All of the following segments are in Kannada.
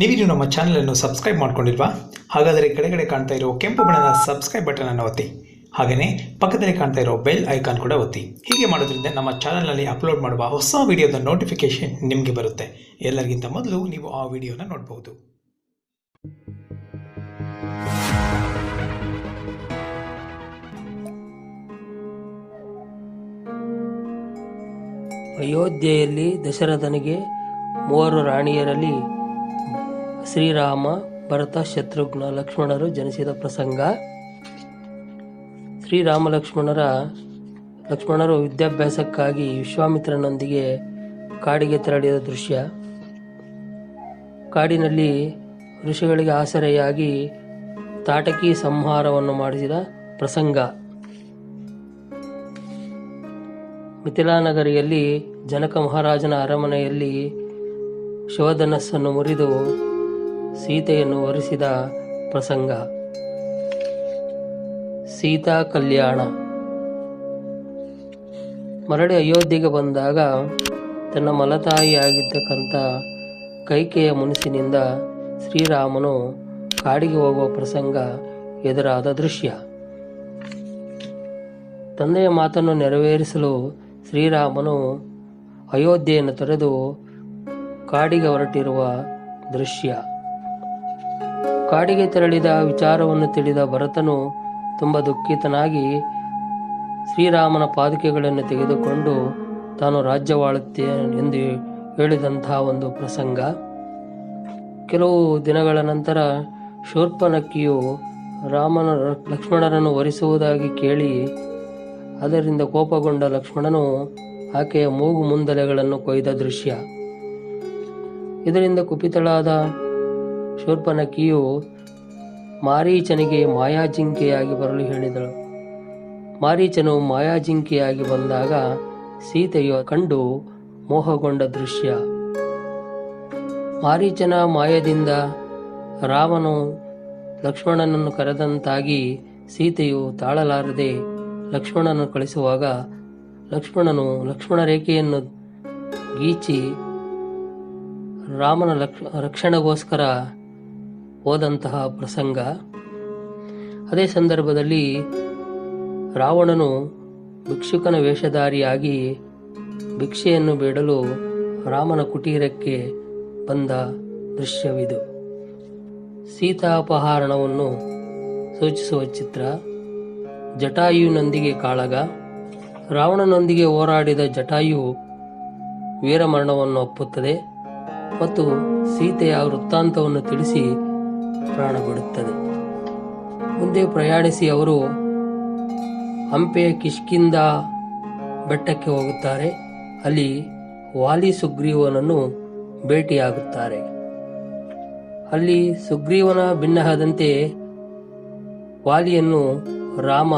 ನೀವಿನ್ನು ನಮ್ಮ ಚಾನಲನ್ನು ಸಬ್ಸ್ಕ್ರೈಬ್ ಮಾಡ್ಕೊಂಡಿಲ್ವಾ? ಹಾಗಾದರೆ ಕೆಳಗಡೆ ಕಾಣ್ತಾ ಇರೋ ಕೆಂಪು ಬಣ್ಣದ ಸಬ್ಸ್ಕ್ರೈಬ್ ಬಟನ್ ಅನ್ನು ಒತ್ತಿ. ಹಾಗೆಯೇ ಪಕ್ಕದಲ್ಲಿ ಕಾಣ್ತಾ ಇರೋ ಬೆಲ್ ಐಕಾನ್ ಕೂಡ ಒತ್ತಿ. ಹೀಗೆ ಮಾಡೋದ್ರಿಂದ ನಮ್ಮ ಚಾನಲ್ನಲ್ಲಿ ಅಪ್ಲೋಡ್ ಮಾಡುವ ಹೊಸ ವಿಡಿಯೋದ ನೋಟಿಫಿಕೇಶನ್ ನಿಮಗೆ ಬರುತ್ತೆ. ಎಲ್ಲರಿಗಿಂತ ಮೊದಲು ನೀವು ಆ ವಿಡಿಯೋನ ನೋಡಬಹುದು ಅಯೋಧ್ಯೆಯಲ್ಲಿ ದಶರಥನಿಗೆ ಮೂವರು ರಾಣಿಯರಲ್ಲಿ ಶ್ರೀರಾಮ, ಭರತ, ಶತ್ರುಘ್ನ, ಲಕ್ಷ್ಮಣರು ಜನಿಸಿದ ಪ್ರಸಂಗ. ಶ್ರೀರಾಮ, ಲಕ್ಷ್ಮಣರ, ಲಕ್ಷ್ಮಣರು ವಿದ್ಯಾಭ್ಯಾಸಕ್ಕಾಗಿ ವಿಶ್ವಾಮಿತ್ರನೊಂದಿಗೆ ಕಾಡಿಗೆ ತೆರಳಿದ ದೃಶ್ಯ. ಕಾಡಿನಲ್ಲಿ ಋಷಿಗಳಿಗೆ ಆಸರೆಯಾಗಿ ತಾಟಕಿ ಸಂಹಾರವನ್ನು ಮಾಡಿಸಿದ ಪ್ರಸಂಗ. ಮಿಥಿಲಾನಗರಿಯಲ್ಲಿ ಜನಕ ಮಹಾರಾಜನ ಅರಮನೆಯಲ್ಲಿ ಶಿವಧನಸ್ಸನ್ನು ಮುರಿದು ಸೀತೆಯನ್ನು ವರಿಸಿದ ಪ್ರಸಂಗ. ಸೀತಾ ಕಲ್ಯಾಣ. ಮರಳಿ ಅಯೋಧ್ಯೆಗೆ ಬಂದಾಗ ತನ್ನ ಮಲತಾಯಿಯಾಗಿದ್ದಕ್ಕಂಥ ಕೈಕೆಯ ಮುನಿಸಿನಿಂದ ಶ್ರೀರಾಮನು ಕಾಡಿಗೆ ಹೋಗುವ ಪ್ರಸಂಗ ಎದುರಾದ ದೃಶ್ಯ. ತಂದೆಯ ಮಾತನ್ನು ನೆರವೇರಿಸಲು ಶ್ರೀರಾಮನು ಅಯೋಧ್ಯೆಯನ್ನು ತೊರೆದು ಕಾಡಿಗೆ ಹೊರಟಿರುವ ದೃಶ್ಯ. ಕಾಡಿಗೆ ತೆರಳಿದ ವಿಚಾರವನ್ನು ತಿಳಿದ ಭರತನು ತುಂಬ ದುಃಖಿತನಾಗಿ ಶ್ರೀರಾಮನ ಪಾದುಕೆಗಳನ್ನು ತೆಗೆದುಕೊಂಡು, ತಾನು ರಾಜ್ಯವಾಳುತ್ತೇನೆ ಎಂದು ಹೇಳಿದಂತಹ ಒಂದು ಪ್ರಸಂಗ. ಕೆಲವು ದಿನಗಳ ನಂತರ ಶೂರ್ಪನಕ್ಕಿಯು ರಾಮನ ಲಕ್ಷ್ಮಣರನ್ನು ಒರೆಸುವುದಾಗಿ ಕೇಳಿ, ಅದರಿಂದ ಕೋಪಗೊಂಡ ಲಕ್ಷ್ಮಣನು ಆಕೆಯ ಮೂಗು ಮುಂದಲೆಗಳನ್ನು ಕೊಯ್ದ ದೃಶ್ಯ. ಇದರಿಂದ ಕುಪಿತಳಾದ ಶೂರ್ಪನಕಿಯು ಮಾರೀಚನಿಗೆ ಮಾಯಾಜಿಂಕೆಯಾಗಿ ಬರಲು ಹೇಳಿದಳು. ಮಾರೀಚನು ಮಾಯಾಜಿಂಕೆಯಾಗಿ ಬಂದಾಗ ಸೀತೆಯು ಕಂಡು ಮೋಹಗೊಂಡ ದೃಶ್ಯ. ಮಾರೀಚನ ಮಾಯದಿಂದ ರಾಮನು ಲಕ್ಷ್ಮಣನನ್ನು ಕರೆದಂತಾಗಿ ಸೀತೆಯು ತಾಳಲಾರದೆ ಲಕ್ಷ್ಮಣನನ್ನು ಕಳಿಸುವಾಗ ಲಕ್ಷ್ಮಣನು ಲಕ್ಷ್ಮಣ ರೇಖೆಯನ್ನು ಗೀಚಿ ರಾಮನ ಲಕ್ಷ, ರಕ್ಷಣೆಗೋಸ್ಕರ ಹೋದಂತಹ ಪ್ರಸಂಗ. ಅದೇ ಸಂದರ್ಭದಲ್ಲಿ ರಾವಣನು ಭಿಕ್ಷುಕನ ವೇಷಧಾರಿಯಾಗಿ ಭಿಕ್ಷೆಯನ್ನು ಬೇಡಲು ರಾಮನ ಕುಟೀರಕ್ಕೆ ಬಂದ ದೃಶ್ಯವಿದು. ಸೀತಾಪಹರಣವನ್ನು ಸೂಚಿಸುವ ಚಿತ್ರ. ಜಟಾಯುನೊಂದಿಗೆ ಕಾಳಗ. ರಾವಣನೊಂದಿಗೆ ಹೋರಾಡಿದ ಜಟಾಯು ವೀರಮರಣವನ್ನು ಒಪ್ಪುತ್ತದೆ ಮತ್ತು ಸೀತೆಯ ವೃತ್ತಾಂತವನ್ನು ತಿಳಿಸಿ ಪ್ರಾಣ ಬಿಡುತ್ತದೆ. ಮುಂದೆ ಪ್ರಯಾಣಿಸಿ ಅವರು ಹಂಪೆಯ ಕಿಷ್ಕಿಂದ ಬೆಟ್ಟಕ್ಕೆ ಹೋಗುತ್ತಾರೆ. ಅಲ್ಲಿ ವಾಲಿ ಸುಗ್ರೀವನನ್ನು ಭೇಟಿಯಾಗುತ್ತಾರೆ. ಅಲ್ಲಿ ಸುಗ್ರೀವನ ಭಿನ್ನಹದಂತೆ ವಾಲಿಯನ್ನು ರಾಮ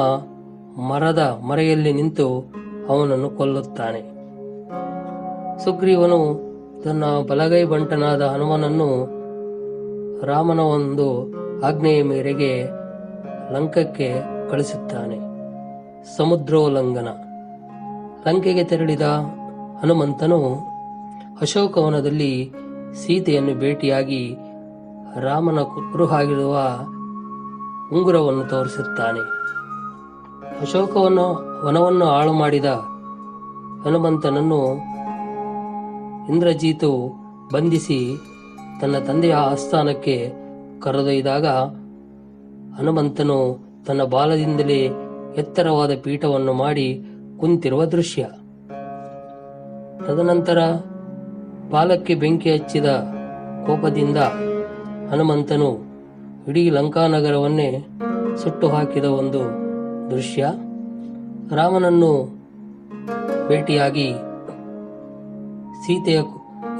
ಮರದ ಮರೆಯಲ್ಲಿ ನಿಂತು ಅವನನ್ನು ಕೊಲ್ಲುತ್ತಾನೆ. ಸುಗ್ರೀವನು ತನ್ನ ಬಲಗೈ ಬಂಟನಾದ ಹನುಮನನ್ನು ರಾಮನ ಒಂದು ಆಜ್ಞೆಯ ಮೇರೆಗೆ ಲಂಕಕ್ಕೆ ಕಳಿಸುತ್ತಾನೆ. ಸಮುದ್ರೋಲ್ಲಂಘನ. ಲಂಕೆಗೆ ತೆರಳಿದ ಹನುಮಂತನು ಅಶೋಕವನದಲ್ಲಿ ಸೀತೆಯನ್ನು ಭೇಟಿಯಾಗಿ ರಾಮನ ಕುರುಹಾಗಿರುವ ಉಂಗುರವನ್ನು ತೋರಿಸುತ್ತಾನೆ. ಅಶೋಕವನ್ನು, ವನವನ್ನು ಹಾಳು ಮಾಡಿದ ಹನುಮಂತನನ್ನು ಇಂದ್ರಜೀತು ಬಂಧಿಸಿ ತನ್ನ ತಂದೆಯ ಆಸ್ಥಾನಕ್ಕೆ ಕರೆದೊಯ್ದಾಗ ಹನುಮಂತನು ತನ್ನ ಬಾಲದಿಂದಲೇ ಎತ್ತರವಾದ ಪೀಠವನ್ನು ಮಾಡಿ ಕುಂತಿರುವ ದೃಶ್ಯ. ತದನಂತರ ಬಾಲಕ್ಕೆ ಬೆಂಕಿ ಹಚ್ಚಿದ ಕೋಪದಿಂದ ಹನುಮಂತನು ಇಡೀ ಲಂಕಾನಗರವನ್ನೇ ಸುಟ್ಟು ಹಾಕಿದ ಒಂದು ದೃಶ್ಯ. ರಾಮನನ್ನು ಭೇಟಿಯಾಗಿ ಸೀತೆಯ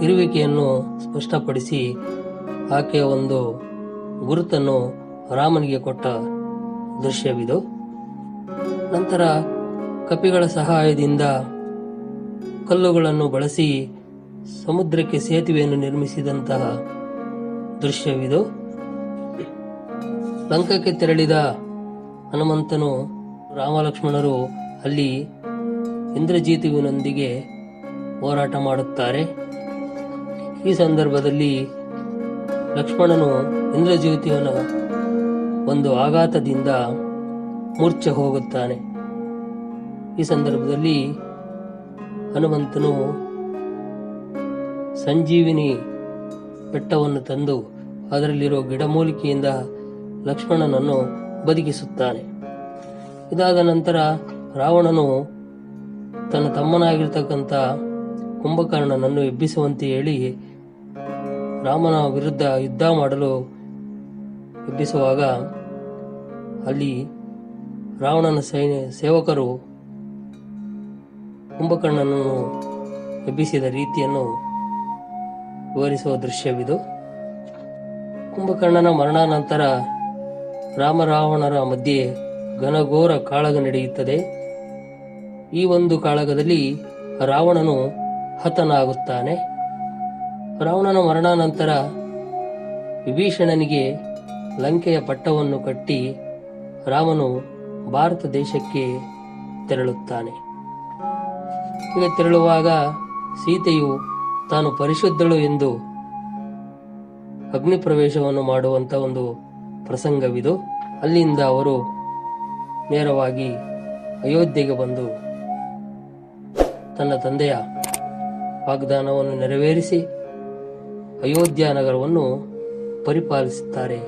ಇರುವಿಕೆಯನ್ನು ಸ್ಪಷ್ಟಪಡಿಸಿ ಆಕೆಯ ಒಂದು ಗುರುತನ್ನು ರಾಮನಿಗೆ ಕೊಟ್ಟ ದೃಶ್ಯವಿದು. ನಂತರ ಕಪಿಗಳ ಸಹಾಯದಿಂದ ಕಲ್ಲುಗಳನ್ನು ಬಳಸಿ ಸಮುದ್ರಕ್ಕೆ ಸೇತುವೆಯನ್ನು ನಿರ್ಮಿಸಿದಂತಹ ದೃಶ್ಯವಿದು. ಲಂಕಕ್ಕೆ ತೆರಳಿದ ಹನುಮಂತನು ರಾಮಲಕ್ಷ್ಮಣರು ಅಲ್ಲಿ ಇಂದ್ರಜೀತುವಿನೊಂದಿಗೆ ಹೋರಾಟ ಮಾಡುತ್ತಾರೆ. ಈ ಸಂದರ್ಭದಲ್ಲಿ ಲಕ್ಷ್ಮಣನು ಇಂದ್ರಜ್ಯೋತಿಯನ ಒಂದು ಆಘಾತದಿಂದ ಮೂರ್ಛೆ ಹೋಗುತ್ತಾನೆ. ಈ ಸಂದರ್ಭದಲ್ಲಿ ಹನುಮಂತನು ಸಂಜೀವಿನಿ ಬೆಟ್ಟವನ್ನು ತಂದು ಅದರಲ್ಲಿರೋ ಗಿಡಮೂಲಿಕೆಯಿಂದ ಲಕ್ಷ್ಮಣನನ್ನು ಬದುಕಿಸುತ್ತಾನೆ. ಇದಾದ ನಂತರ ರಾವಣನು ತನ್ನ ತಮ್ಮನಾಗಿರ್ತಕ್ಕಂಥ ಕುಂಭಕರ್ಣನನ್ನು ಎಬ್ಬಿಸುವಂತೆ ಹೇಳಿ ರಾಮನ ವಿರುದ್ಧ ಯುದ್ಧ ಮಾಡಲು ಎಬ್ಬಿಸುವಾಗ ಅಲ್ಲಿ ರಾವಣನ ಸೈನ್ಯ ಸೇವಕರು ಕುಂಭಕರ್ಣನನ್ನು ಎಬ್ಬಿಸಿದ ರೀತಿಯನ್ನು ವಿವರಿಸುವ ದೃಶ್ಯವಿದು. ಕುಂಭಕರ್ಣನ ಮರಣಾನಂತರ ರಾಮರಾವಣರ ಮಧ್ಯೆ ಘನಘೋರ ಕಾಳಗ ನಡೆಯುತ್ತದೆ. ಈ ಒಂದು ಕಾಳಗದಲ್ಲಿ ರಾವಣನು ಹತನಾಗುತ್ತಾನೆ. ರಾವಣನ ಮರಣಾನಂತರ ವಿಭೀಷಣನಿಗೆ ಲಂಕೆಯ ಪಟ್ಟವನ್ನು ಕಟ್ಟಿ ರಾಮನು ಭಾರತ ದೇಶಕ್ಕೆ ತೆರಳುತ್ತಾನೆ. ಹೀಗೆ ತೆರಳುವಾಗ ಸೀತೆಯು ತಾನು ಪರಿಶುದ್ಧಳು ಎಂದು ಅಗ್ನಿ ಪ್ರವೇಶವನ್ನು ಮಾಡುವಂತ ಒಂದು ಪ್ರಸಂಗವಿದು. ಅಲ್ಲಿಂದ ಅವರು ನೇರವಾಗಿ ಅಯೋಧ್ಯೆಗೆ ಬಂದು ತನ್ನ ತಂದೆಯ ವಾಗ್ದಾನವನ್ನು ನೆರವೇರಿಸಿ ಅಯೋಧ್ಯ ನಗರವನ್ನು ಪರಿಪಾಲಿಸುತ್ತಾರೆ.